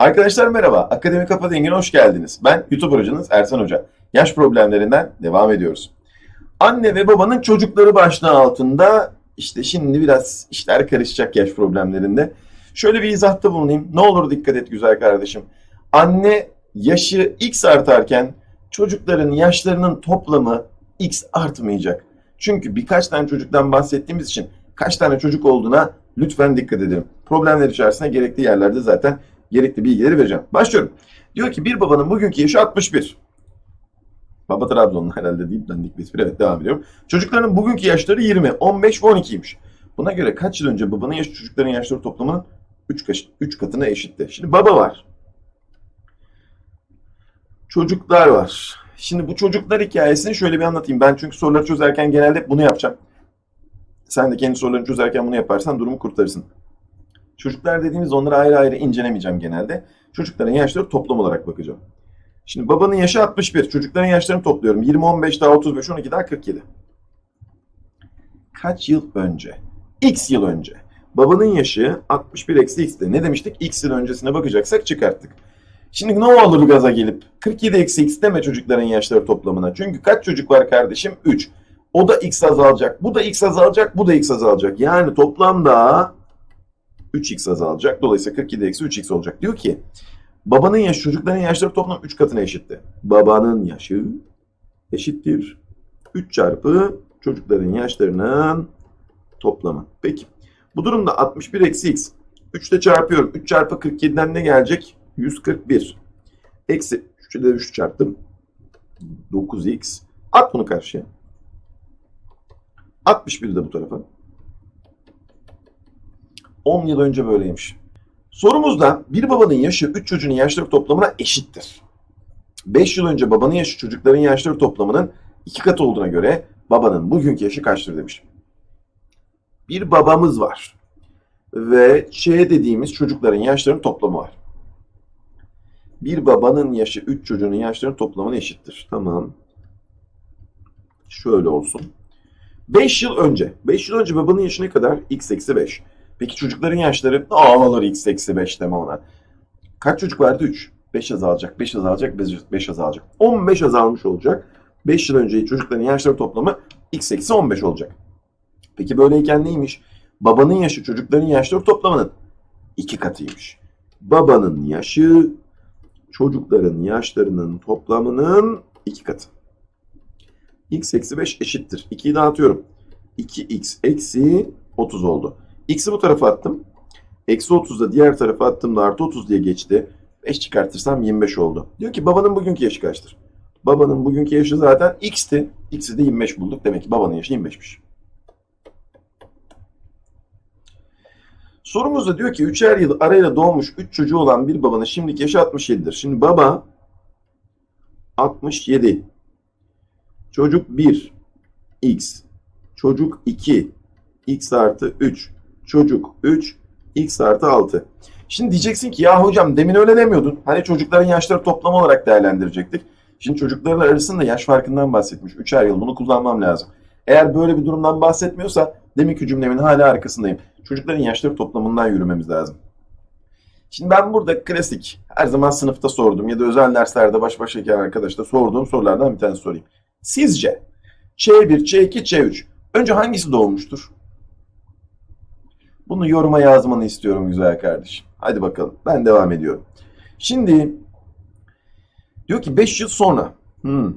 Arkadaşlar merhaba, Akademi Kafa Dengi'ne hoş geldiniz. Ben YouTube hocanız Ersan Hoca. Yaş problemlerinden devam ediyoruz. Anne ve babanın çocukları başlığı altında işte şimdi biraz işler karışacak yaş problemlerinde. Şöyle bir izahta bulunayım. Ne olur dikkat et güzel kardeşim. Anne yaşı x artarken çocukların yaşlarının toplamı x artmayacak. Çünkü birkaç tane çocuktan bahsettiğimiz için kaç tane çocuk olduğuna lütfen dikkat edelim. Problemler içerisinde gerekli yerlerde zaten gerekli bilgileri vereceğim. Başlıyorum. Diyor ki bir babanın bugünkü yaşı 61. Baba Trabzonlu herhalde deyip ben dik bir espri. Evet devam ediyorum. Çocukların bugünkü yaşları 20, 15 ve 12'ymiş. Buna göre kaç yıl önce babanın yaşı çocukların yaşları toplamının 3, 3 katına eşitti. Şimdi baba var. Çocuklar var. Şimdi bu çocuklar hikayesini şöyle bir anlatayım. Ben çünkü soruları çözerken genelde bunu yapacağım. Sen de kendi sorularını çözerken bunu yaparsan durumu kurtarırsın. Çocuklar dediğimiz onları ayrı ayrı incelemeyeceğim genelde. Çocukların yaşları toplam olarak bakacağım. Şimdi babanın yaşı 61. Çocukların yaşlarını topluyorum. 20, 15 daha 35, 12 daha 47. Kaç yıl önce? X yıl önce. Babanın yaşı 61 eksi x'ti. Ne demiştik? X yıl öncesine bakacaksak çıkarttık. Şimdi ne olur gaza gelip 47 eksi x deme çocukların yaşları toplamına. Çünkü kaç çocuk var kardeşim? 3. O da x azalacak. Bu da x azalacak. Bu da x azalacak. Yani toplamda 3x azalacak. Dolayısıyla 47 eksi 3x olacak. Diyor ki babanın yaşı çocukların yaşları toplam 3 katına eşitti. Babanın yaşı eşittir. 3 çarpı çocukların yaşlarının toplamı. Peki. Bu durumda 61 eksi x. 3 ile çarpıyorum. 3 çarpı 47'den ne gelecek? 141. Eksi 3 ile 3 çarptım. 9x. At bunu karşıya. 61 de bu tarafa. 10 yıl önce böyleymiş. Sorumuzda bir babanın yaşı 3 çocuğun yaşları toplamına eşittir. 5 yıl önce babanın yaşı çocukların yaşları toplamının 2 katı olduğuna göre babanın bugünkü yaşı kaçtır demiş. Bir babamız var. Ve Ç dediğimiz çocukların yaşlarının toplamı var. Bir babanın yaşı 3 çocuğun yaşlarının toplamına eşittir. Tamam. Şöyle olsun. 5 yıl önce. 5 yıl önce babanın yaşı ne kadar? X eksi 5. Peki çocukların yaşları ağlar x eksi 5 deme ona. Kaç çocuk vardı? 3. 5 azalacak, 5 azalacak, 5 azalacak. 15 azalmış olacak. 5 yıl önce çocukların yaşları toplamı x eksi 15 olacak. Peki böyleyken neymiş? Babanın yaşı çocukların yaşları toplamının 2 katıymış. Babanın yaşı çocukların yaşlarının toplamının 2 katı. x eksi 5 eşittir. 2'yi dağıtıyorum. 2x eksi 30 oldu. X'i bu tarafa attım. Eksi 30 da diğer tarafa attığımda artı 30 diye geçti. 5 çıkartırsam 25 oldu. Diyor ki babanın bugünkü yaşı kaçtır? Babanın bugünkü yaşı zaten X'ti. X'i de 25 bulduk. Demek ki babanın yaşı 25'miş. Sorumuzda diyor ki 3'er yıl arayla doğmuş 3 çocuğu olan bir babanın şimdiki yaşı 67'dir. Şimdi baba 67. Çocuk 1 X. Çocuk 2 X artı 3 çocuk 3, x artı 6. Şimdi diyeceksin ki ya hocam demin öyle demiyordun. Hani çocukların yaşları toplam olarak değerlendirecektik. Şimdi çocukların arasında yaş farkından bahsetmiş. Üçer yıl bunu kullanmam lazım. Eğer böyle bir durumdan bahsetmiyorsa deminki cümlemin hala arkasındayım. Çocukların yaşları toplamından yürümemiz lazım. Şimdi ben burada klasik her zaman sınıfta sordum ya da özel derslerde baş başa arkadaşta sorduğum sorulardan bir tane sorayım. Sizce C1, C2, C3 önce hangisi doğmuştur? Bunu yoruma yazmanı istiyorum güzel kardeşim. Hadi bakalım. Ben devam ediyorum. Şimdi diyor ki 5 yıl sonra. Hmm,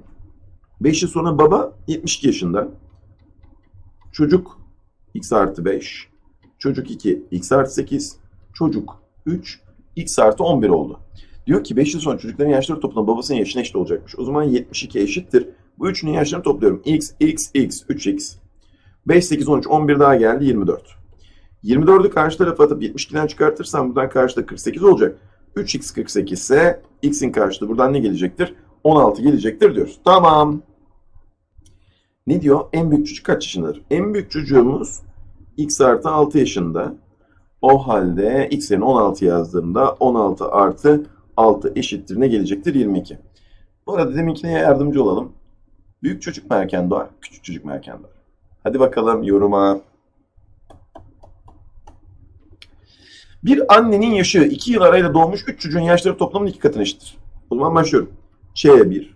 5 yıl sonra baba 72 yaşında. Çocuk x artı 5. Çocuk 2 x artı 8. Çocuk 3 x artı 11 oldu. Diyor ki 5 yıl sonra çocukların yaşları toplamı babasının yaşına eşit olacakmış. O zaman 72 eşittir. Bu üçünün yaşlarını topluyorum. x, x, x, 3x. 5, 8, 13, 11 daha geldi 24. 24'ü karşı tarafa atıp 72'den çıkartırsam buradan karşıda 48 olacak. 3x 48 ise x'in karşılığı buradan ne gelecektir? 16 gelecektir diyoruz. Tamam. Ne diyor? En büyük çocuk kaç yaşındadır? En büyük çocuğumuz x artı 6 yaşında. O halde x yerine 16 yazdığımda 16 artı 6 eşittir. Ne gelecektir? 22. Bu arada deminkine yardımcı olalım. Büyük çocuk mu erken doğar? Küçük çocuk mu erken doğar? Hadi bakalım yoruma. Bir annenin yaşı 2 yıl arayla doğmuş 3 çocuğun yaşları toplamının 2 katına eşittir. O zaman başlıyorum. Ç1,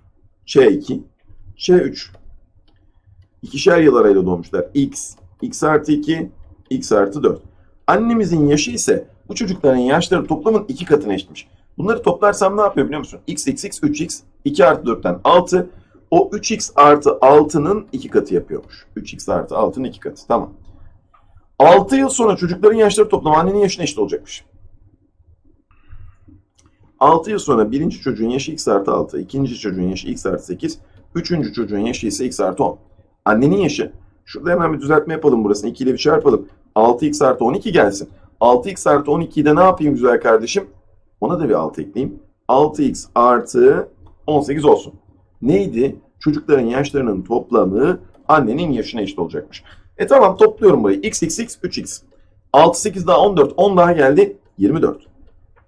Ç2, Ç3. İkişer yıl arayla doğmuşlar. X, X artı 2, X artı 4. Annemizin yaşı ise bu çocukların yaşları toplamın 2 katına eşitmiş. Bunları toplarsam ne yapıyor biliyor musun? X, X, X, 3X, 2 artı 4'ten 6. O 3X artı 6'nın 2 katı yapıyormuş. 3X artı 6'nın 2 katı. Tamam. 6 yıl sonra çocukların yaşları toplamı annenin yaşına eşit olacakmış. 6 yıl sonra birinci çocuğun yaşı x artı 6, ikinci çocuğun yaşı x artı 8, üçüncü çocuğun yaşı ise x artı 10. Annenin yaşı, şurada hemen bir düzeltme yapalım burasını, 2 ile bir çarpalım. 6x artı 12 gelsin. 6x artı 12'yi de ne yapayım güzel kardeşim? Ona da bir 6 ekleyeyim. 6x artı 18 olsun. Neydi? Çocukların yaşlarının toplamı annenin yaşına eşit olacakmış. E tamam topluyorum burayı. x, x, x, 3x. 6, 8 daha 14. 10 daha geldi. 24.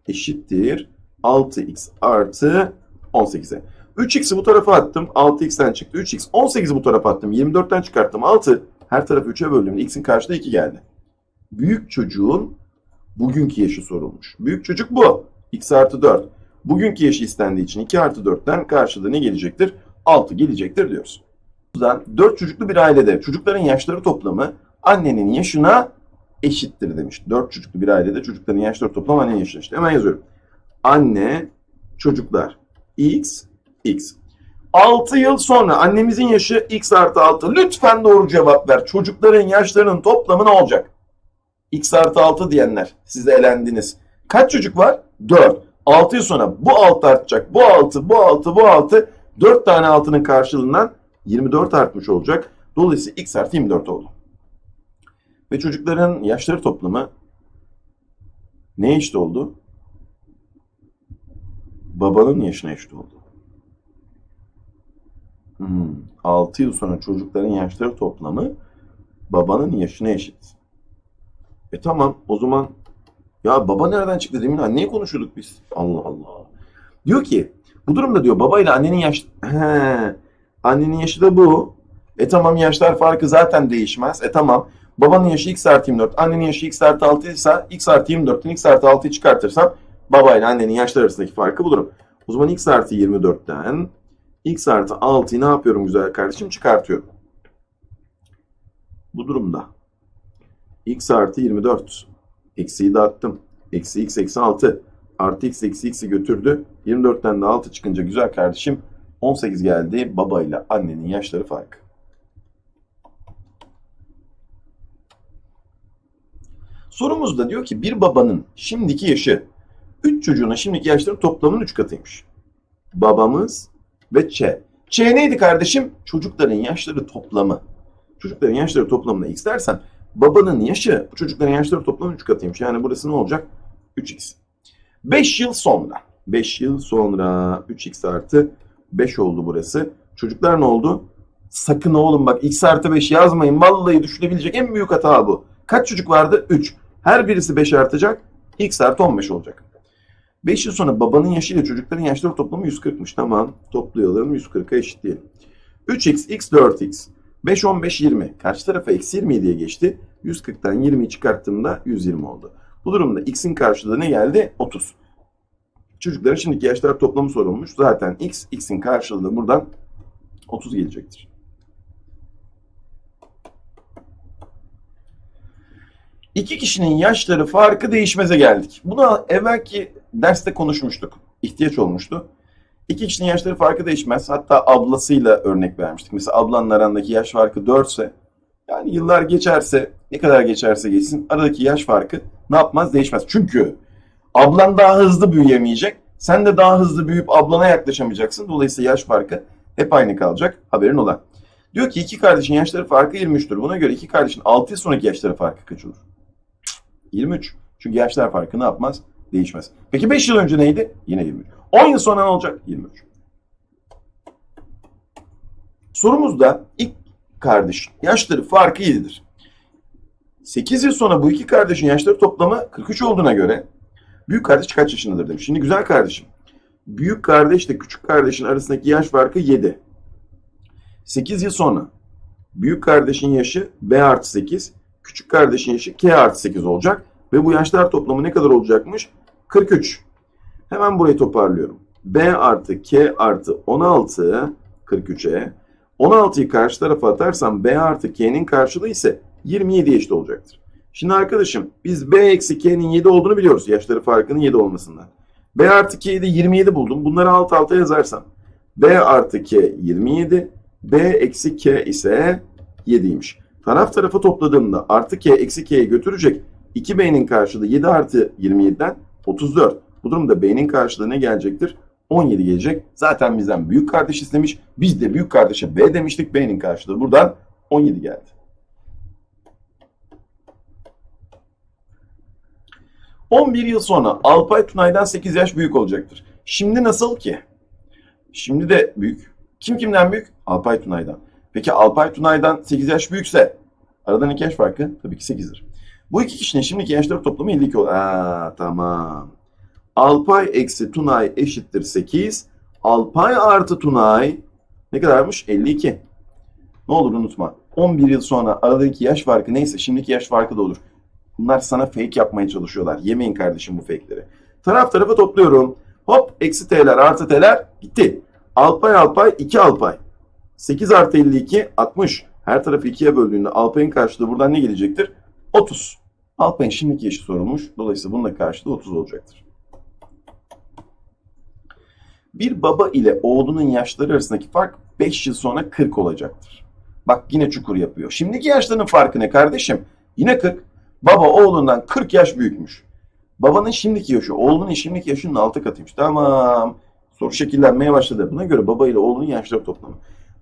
Eşittir. 6x artı 18'e. 3x'i bu tarafa attım. 6x'ten çıktı 3x. 18'i bu tarafa attım. 24'ten çıkarttım 6. Her tarafı 3'e böldüğümde x'in karşıda 2 geldi. Büyük çocuğun bugünkü yaşı sorulmuş. Büyük çocuk bu. x artı 4. Bugünkü yaşı istendiği için 2 artı 4'ten karşıda ne gelecektir? 6 gelecektir diyoruz. O yüzden 4 çocuklu bir ailede çocukların yaşları toplamı annenin yaşına eşittir demiş. 4 çocuklu bir ailede çocukların yaşları toplamı annenin yaşına eşit. Hemen yazıyorum. Anne, çocuklar. X, X. 6 yıl sonra annemizin yaşı X artı 6. Lütfen doğru cevap ver. Çocukların yaşlarının toplamı ne olacak? X artı 6 diyenler. Siz de elendiniz. Kaç çocuk var? 4. 6 yıl sonra bu 6 artacak. Bu 6, bu 6, bu 6. 4 tane 6'nın karşılığından 24 artmış olacak. Dolayısıyla X artı 24 oldu. Ve çocukların yaşları toplamı neye eşit oldu? babanın yaşına eşit oldu. Hmm. 6 yıl sonra çocukların yaşları toplamı babanın yaşına eşit. E tamam o zaman ya baba nereden çıktı demin anneyi konuşuyorduk biz. Allah Allah. Diyor ki bu durumda diyor babayla annenin yaş He, annenin yaşı da bu. E tamam yaşlar farkı zaten değişmez. E tamam babanın yaşı x artı 24 annenin yaşı x artı 6 ise x artı 24'ten x artı 6'yı çıkartırsam babayla annenin yaşları arasındaki farkı bulurum. O zaman x artı 24'ten x artı 6'yı ne yapıyorum güzel kardeşim? Çıkartıyorum. Bu durumda x artı 24 eksiyi dağıttım. Eksi x eksi 6 artı x eksi x'i götürdü. 24'ten de 6 çıkınca güzel kardeşim 18 geldi. Babayla annenin yaşları farkı. Sorumuzda diyor ki bir babanın şimdiki yaşı 3 çocuğuna şimdiki yaşların toplamının 3 katıymış. Babamız ve Ç. Ç neydi kardeşim? Çocukların yaşları toplamı. Çocukların yaşları toplamına x dersen babanın yaşı çocukların yaşları toplamının 3 katıymış. Yani burası ne olacak? 3x. 5 yıl sonra. 5 yıl sonra 3x artı 5 oldu burası. Çocuklar ne oldu? Sakın oğlum bak x artı 5 yazmayın. Vallahi düşünebilecek en büyük hata bu. Kaç çocuk vardı? 3. Her birisi 5 artacak. x artı 15 olacak. 5 yıl sonra babanın yaşıyla çocukların yaşları toplamı 140'mış. Tamam. Toplayalım. 140'a eşitleyelim. 3x, x, 4x. 5, 15, 20. Karşı tarafa eksi 20 diye geçti. 140'tan 20'yi çıkarttığımda 120 oldu. Bu durumda x'in karşılığı ne geldi? 30. Çocukların şimdiki yaşlar toplamı sorulmuş. Zaten x, x'in karşılığı da buradan 30 gelecektir. İki kişinin yaşları farkı değişmeze geldik. Bunu evvelki derste konuşmuştuk. İhtiyaç olmuştu. İki kişinin yaşları farkı değişmez. Hatta ablasıyla örnek vermiştik. Mesela ablanın arandaki yaş farkı 4 ise yani yıllar geçerse ne kadar geçerse geçsin aradaki yaş farkı ne yapmaz değişmez. Çünkü ablan daha hızlı büyüyemeyecek. Sen de daha hızlı büyüyüp ablana yaklaşamayacaksın. Dolayısıyla yaş farkı hep aynı kalacak. Haberin ola. Diyor ki iki kardeşin yaşları farkı 23'tür. Buna göre iki kardeşin 6 yıl sonraki yaşları farkı kaç olur? 23. Çünkü yaşlar farkı ne yapmaz? Değişmez. Peki 5 yıl önce neydi? Yine 23. 10 yıl sonra ne olacak? 23. Sorumuzda ilk kardeş yaşları farkı 7'dir. 8 yıl sonra bu iki kardeşin yaşları toplamı 43 olduğuna göre büyük kardeş kaç yaşındadır demiş. Şimdi güzel kardeşim. Büyük kardeşle küçük kardeşin arasındaki yaş farkı 7. 8 yıl sonra büyük kardeşin yaşı B artı 8, küçük kardeşin yaşı K artı 8 olacak. Ve bu yaşlar toplamı ne kadar olacakmış? 43. Hemen burayı toparlıyorum. B artı K artı 16 43'e. 16'yı karşı tarafa atarsam B artı K'nin karşılığı ise 27 eşit olacaktır. Şimdi arkadaşım biz B eksi K'nin 7 olduğunu biliyoruz. Yaşları farkının 7 olmasından. B artı K'yi de 27 buldum. Bunları alt alta yazarsam. B artı K 27. B eksi K ise 7'ymiş. Taraf tarafa topladığımda artı K eksi K'ye götürecek. 2B'nin karşılığı 7 artı 27'den 34. Bu durumda B'nin karşılığı ne gelecektir? 17 gelecek. Zaten bizden büyük kardeş istemiş. Biz de büyük kardeşe B demiştik. B'nin karşılığı buradan 17 geldi. ...11 yıl sonra Alpay Tunay'dan 8 yaş büyük olacaktır. Şimdi nasıl ki? Şimdi de büyük. Kim kimden büyük? Alpay Tunay'dan. Peki Alpay Tunay'dan 8 yaş büyükse... ...aradan 2 yaş farkı tabii ki 8'dir. Bu iki kişinin şimdiki yaşları toplamı 52 olur. Aa tamam. Alpay eksi Tunay eşittir 8. Alpay artı Tunay ne kadarmış? 52. Ne olur unutma. 11 yıl sonra aradaki yaş farkı neyse şimdiki yaş farkı da olur. Bunlar sana fake yapmaya çalışıyorlar. Yemeyin kardeşim bu fake'leri. Taraf tarafa topluyorum. Hop eksi t'ler artı t'ler gitti. Alpay alpay 2 alpay. 8 artı 52 60. Her tarafı 2'ye böldüğünde alpayın karşılığı buradan ne gelecektir? 30. Alpayın şimdiki yaşı sorulmuş. Dolayısıyla bunun da karşılığı 30 olacaktır. Bir baba ile oğlunun yaşları arasındaki fark 5 yıl sonra 40 olacaktır. Bak yine çukur yapıyor. Şimdiki yaşlarının farkı ne kardeşim? Yine 40. Baba oğlundan 40 yaş büyükmüş. Babanın şimdiki yaşı oğlunun şimdiki yaşının 6 katıymış. Tamam. Soru şekillenmeye başladı. Buna göre baba ile oğlunun yaşları toplamı.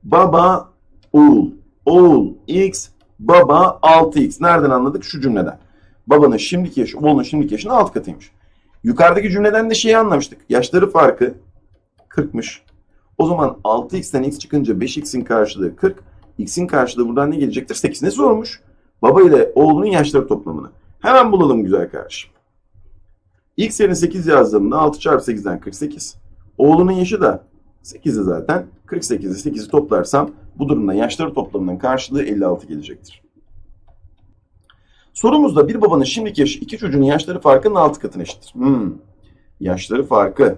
Baba, oğul. Oğul x, baba 6x. Nereden anladık? Şu cümleden. Babanın şimdiki yaşı oğlunun şimdiki yaşının 6 katıymış. Yukarıdaki cümleden de şeyi anlamıştık. Yaşları farkı 40'mış. O zaman 6x'ten x çıkınca 5x'in karşılığı 40. X'in karşılığı buradan ne gelecektir? 8 ne sormuş? Baba ile oğlunun yaşları toplamını. Hemen bulalım güzel kardeşim. X yerine 8 yazdığımda 6 çarpı 8'den 48. Oğlunun yaşı da 8'i zaten. 48'i 8'i toplarsam bu durumda yaşları toplamının karşılığı 56 gelecektir. Sorumuzda bir babanın şimdiki yaşı iki çocuğun yaşları farkının 6 katına eşittir. Hmm. Yaşları farkı.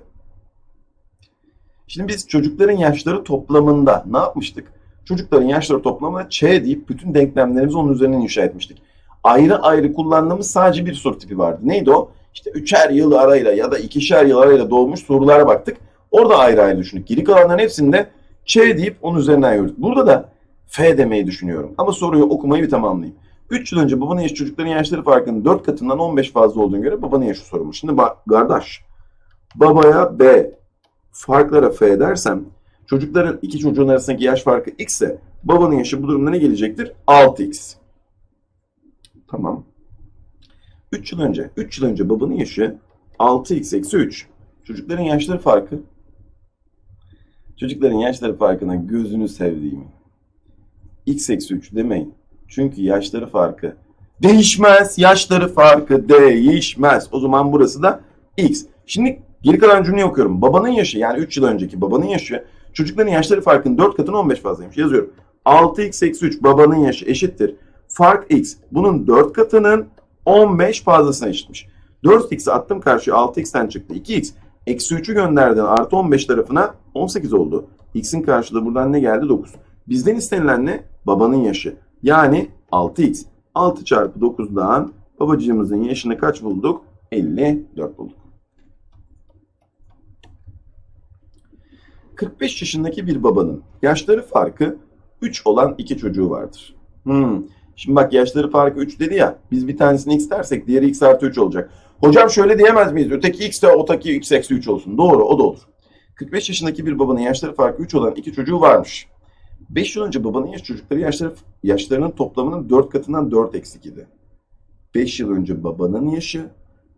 Şimdi biz çocukların yaşları toplamında ne yapmıştık? Çocukların yaşları toplamına Ç deyip bütün denklemlerimizi onun üzerinden inşa etmiştik. Ayrı ayrı kullandığımız sadece bir soru tipi vardı. Neydi o? İşte üçer yıl arayla ya da ikişer yıl arayla doğmuş sorulara baktık. Orada ayrı ayrı düşündük. Geri kalanların hepsinde Ç deyip onun üzerinden yürüdük. Burada da F demeyi düşünüyorum. Ama soruyu okumayı bir tamamlayayım. 3 yıl önce babanın yaşı çocukların yaşları farkının 4 katından 15 fazla olduğunu göre babanın yaşı sorulmuş. Şimdi bak kardeş babaya B farklara F dersem çocukların iki çocuğun arasındaki yaş farkı X ise babanın yaşı bu durumda ne gelecektir? 6X. Tamam. 3 yıl önce 3 yıl önce babanın yaşı 6X eksi 3. Çocukların yaşları farkı Çocukların yaşları farkına gözünü sevdiğim. X eksi 3 demeyin. Çünkü yaşları farkı değişmez. Yaşları farkı değişmez. O zaman burası da X. Şimdi geri kalan cümleyi okuyorum. Babanın yaşı yani 3 yıl önceki babanın yaşı çocukların yaşları farkının 4 katına 15 fazlaymış. Yazıyorum. 6x eksi 3 babanın yaşı eşittir. Fark x. Bunun 4 katının 15 fazlasına eşitmiş. 4x'i attım karşıya 6x'ten çıktı. 2x. Eksi 3'ü gönderdin artı 15 tarafına 18 oldu. X'in karşılığı buradan ne geldi? 9. Bizden istenilen ne? Babanın yaşı. Yani 6x. 6 çarpı 9'dan babacığımızın yaşını kaç bulduk? 54 bulduk. 45 yaşındaki bir babanın yaşları farkı 3 olan iki çocuğu vardır. Hmm. Şimdi bak yaşları farkı 3 dedi ya. Biz bir tanesini x dersek diğeri x artı 3 olacak. Hocam şöyle diyemez miyiz? Öteki x de öteki x eksi 3 olsun. Doğru o da olur. 45 yaşındaki bir babanın yaşları farkı 3 olan iki çocuğu varmış. 5 yıl önce babanın yaş çocukları yaşları, yaşlarının toplamının 4 katından 4 eksik idi. 5 yıl önce babanın yaşı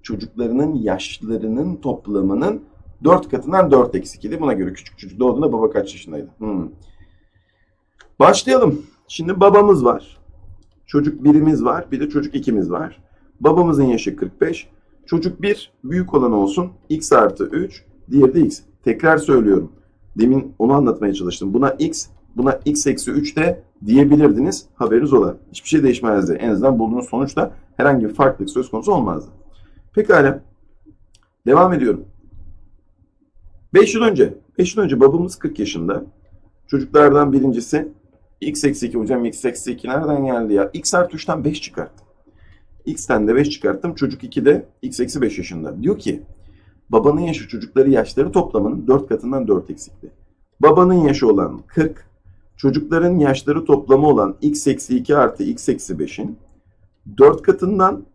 çocuklarının yaşlarının toplamının 4 katından 4 eksik idi. Buna göre küçük çocuk doğduğunda baba kaç yaşındaydı? Hmm. Başlayalım. Şimdi babamız var. Çocuk birimiz var. Bir de çocuk ikimiz var. Babamızın yaşı 45. Çocuk 1 büyük olan olsun. X artı 3. Diğeri de X. Tekrar söylüyorum. Demin onu anlatmaya çalıştım. Buna X, buna x eksi 3 de diyebilirdiniz. Haberiniz ola. Hiçbir şey değişmezdi. En azından bulduğunuz sonuçta herhangi bir farklılık söz konusu olmazdı. Pekala. Devam ediyorum. 5 yıl önce, 5 yıl önce babamız 40 yaşında. Çocuklardan birincisi x eksi 2 hocam x eksi 2 nereden geldi ya? x artı 3'ten 5 çıkarttım. x'ten de 5 çıkarttım. Çocuk 2 de x eksi 5 yaşında. Diyor ki babanın yaşı çocukları yaşları toplamının 4 katından 4 eksikti. Babanın yaşı olan 40, çocukların yaşları toplamı olan x eksi 2 artı x eksi 5'in 4 katından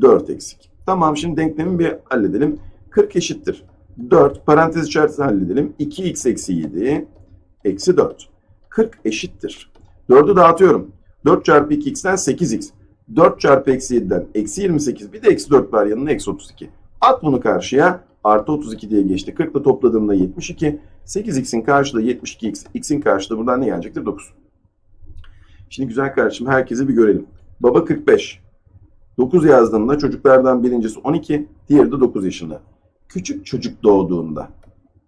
4 eksik. Tamam şimdi denklemi bir halledelim. 40 eşittir. 4 parantez içerisinde halledelim. 2x eksi 7 eksi 4. 40 eşittir. 4'ü dağıtıyorum. 4 çarpı 2x'ten 8x. 4 çarpı eksi 7'den eksi 28. Bir de eksi 4 var yanına eksi 32. At bunu karşıya. Artı 32 diye geçti. 40 ile topladığımda 72. 8x'in karşılığı 72x. x'in karşılığı buradan ne gelecektir? 9. Şimdi güzel kardeşim herkesi bir görelim. Baba 45. 9 yazdığımda çocuklardan birincisi 12, diğeri de 9 yaşında. Küçük çocuk doğduğunda.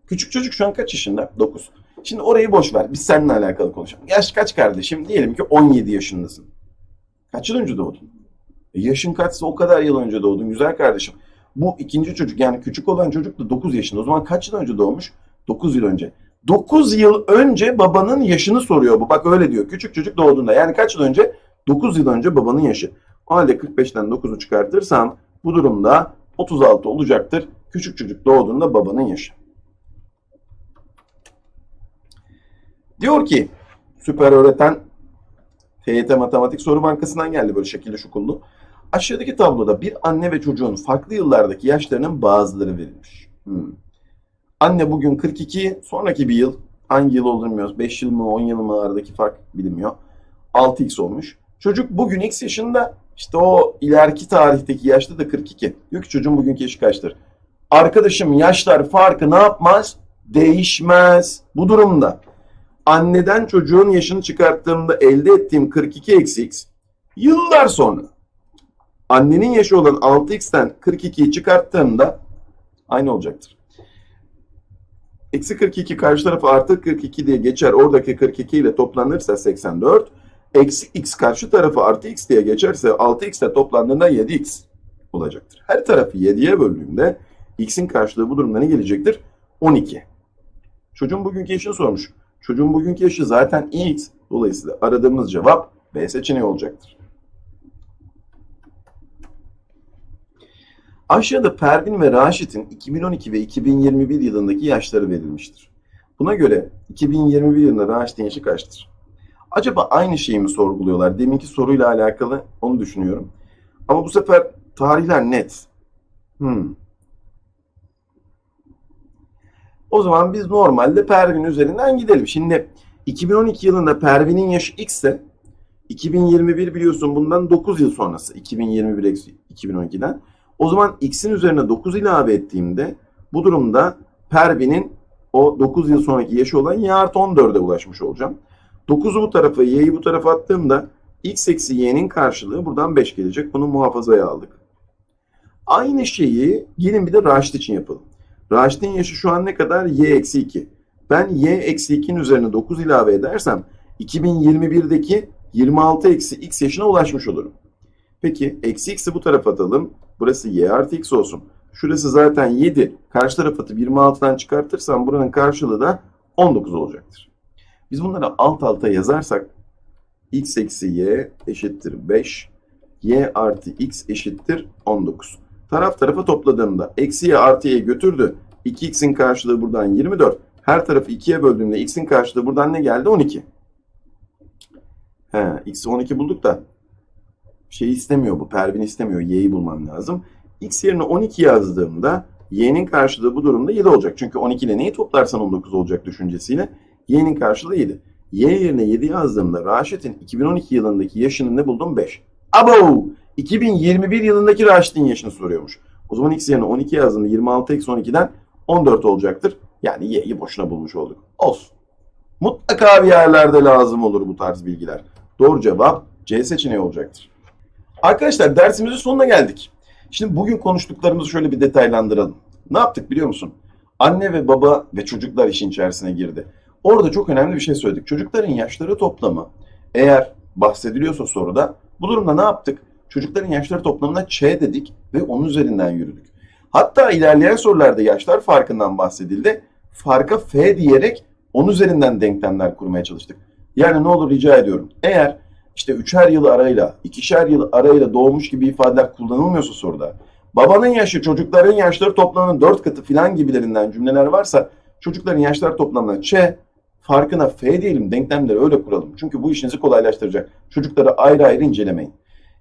Küçük çocuk şu an kaç yaşında? 9. Şimdi orayı boş ver. Biz seninle alakalı konuşalım. Yaş kaç kardeşim? Diyelim ki 17 yaşındasın. Kaç yıl önce doğdun? E yaşın kaçsa o kadar yıl önce doğdun güzel kardeşim. Bu ikinci çocuk yani küçük olan çocuk da 9 yaşında. O zaman kaç yıl önce doğmuş? 9 yıl önce. 9 yıl önce babanın yaşını soruyor bu. Bak öyle diyor. Küçük çocuk doğduğunda. Yani kaç yıl önce? 9 yıl önce babanın yaşı. O halde 45'ten 9'u çıkartırsam bu durumda 36 olacaktır. Küçük çocuk doğduğunda babanın yaşı. Diyor ki süper öğreten TYT Matematik Soru Bankası'ndan geldi böyle şekilde şukullu. Aşağıdaki tabloda bir anne ve çocuğun farklı yıllardaki yaşlarının bazıları verilmiş. Hmm. Anne bugün 42, sonraki bir yıl hangi yıl olduğunu bilmiyoruz. 5 yıl mı 10 yıl mı aradaki fark bilinmiyor. 6x olmuş. Çocuk bugün x yaşında işte o ileriki tarihteki yaşta da 42. Diyor ki çocuğun bugünkü yaşı kaçtır? Arkadaşım yaşlar farkı ne yapmaz? Değişmez. Bu durumda anneden çocuğun yaşını çıkarttığımda elde ettiğim 42 eksi x yıllar sonra annenin yaşı olan 6x'ten 42'yi çıkarttığımda aynı olacaktır. Eksi 42 karşı tarafa artı 42 diye geçer. Oradaki 42 ile toplanırsa 84. Eksi x karşı tarafa artı x diye geçerse 6x ile toplandığında 7x olacaktır. Her tarafı 7'ye böldüğümde x'in karşılığı bu durumda ne gelecektir? 12. Çocuğun bugünkü yaşını sormuş. Çocuğun bugünkü yaşı zaten x. Dolayısıyla aradığımız cevap B seçeneği olacaktır. Aşağıda Pervin ve Raşit'in 2012 ve 2021 yılındaki yaşları verilmiştir. Buna göre 2021 yılında Raşit'in yaşı kaçtır? Acaba aynı şeyi mi sorguluyorlar? Deminki soruyla alakalı onu düşünüyorum. Ama bu sefer tarihler net. Hmm. O zaman biz normalde Pervin üzerinden gidelim. Şimdi 2012 yılında Pervin'in yaşı X ise 2021 biliyorsun bundan 9 yıl sonrası. 2021 eksi 2012'den. O zaman X'in üzerine 9 ilave ettiğimde bu durumda Pervin'in o 9 yıl sonraki yaşı olan Y artı 14'e ulaşmış olacağım. 9'u bu tarafa, Y'yi bu tarafa attığımda X eksi Y'nin karşılığı buradan 5 gelecek. Bunu muhafazaya aldık. Aynı şeyi gelin bir de Raşit için yapalım. Raşit'in yaşı şu an ne kadar? Y eksi 2. Ben Y eksi 2'nin üzerine 9 ilave edersem 2021'deki 26 eksi X yaşına ulaşmış olurum. Peki eksi X'i bu tarafa atalım. Burası Y artı X olsun. Şurası zaten 7. Karşı tarafı atıp 26'dan çıkartırsam buranın karşılığı da 19 olacaktır. Biz bunları alt alta yazarsak X eksi Y eşittir 5. Y artı X eşittir 19. Taraf tarafa topladığımda eksi y artı y götürdü. 2x'in karşılığı buradan 24. Her tarafı 2'ye böldüğümde x'in karşılığı buradan ne geldi? 12. He, x'i 12 bulduk da şey istemiyor bu. Pervin istemiyor. Y'yi bulmam lazım. x yerine 12 yazdığımda y'nin karşılığı bu durumda 7 olacak. Çünkü 12 ile neyi toplarsan 19 olacak düşüncesiyle. y'nin karşılığı 7. y yerine 7 yazdığımda Raşit'in 2012 yılındaki yaşını ne buldum? 5. Abo! 2021 yılındaki Raşit'in yaşını soruyormuş. O zaman x yerine 12 yazdığımda 26 eksi 12'den 14 olacaktır. Yani y'yi boşuna bulmuş olduk. Olsun. Mutlaka bir yerlerde lazım olur bu tarz bilgiler. Doğru cevap C seçeneği olacaktır. Arkadaşlar dersimizin sonuna geldik. Şimdi bugün konuştuklarımızı şöyle bir detaylandıralım. Ne yaptık biliyor musun? Anne ve baba ve çocuklar işin içerisine girdi. Orada çok önemli bir şey söyledik. Çocukların yaşları toplamı eğer bahsediliyorsa soruda bu durumda ne yaptık? Çocukların yaşları toplamına Ç dedik ve onun üzerinden yürüdük. Hatta ilerleyen sorularda yaşlar farkından bahsedildi. Farka F diyerek onun üzerinden denklemler kurmaya çalıştık. Yani ne olur rica ediyorum. Eğer işte üçer yıl arayla, ikişer yıl arayla doğmuş gibi ifadeler kullanılmıyorsa soruda, babanın yaşı çocukların yaşları toplamının dört katı filan gibilerinden cümleler varsa çocukların yaşlar toplamına Ç, farkına F diyelim denklemleri öyle kuralım. Çünkü bu işinizi kolaylaştıracak. Çocukları ayrı ayrı incelemeyin.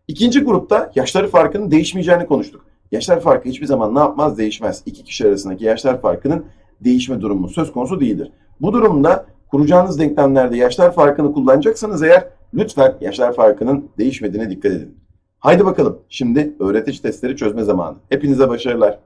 İkinci grupta yaşları farkının değişmeyeceğini konuştuk. Yaşlar farkı hiçbir zaman ne yapmaz? Değişmez. İki kişi arasındaki yaşlar farkının değişme durumu söz konusu değildir. Bu durumda kuracağınız denklemlerde yaşlar farkını kullanacaksanız eğer lütfen yaşlar farkının değişmediğine dikkat edin. Haydi bakalım şimdi öğretici testleri çözme zamanı. Hepinize başarılar.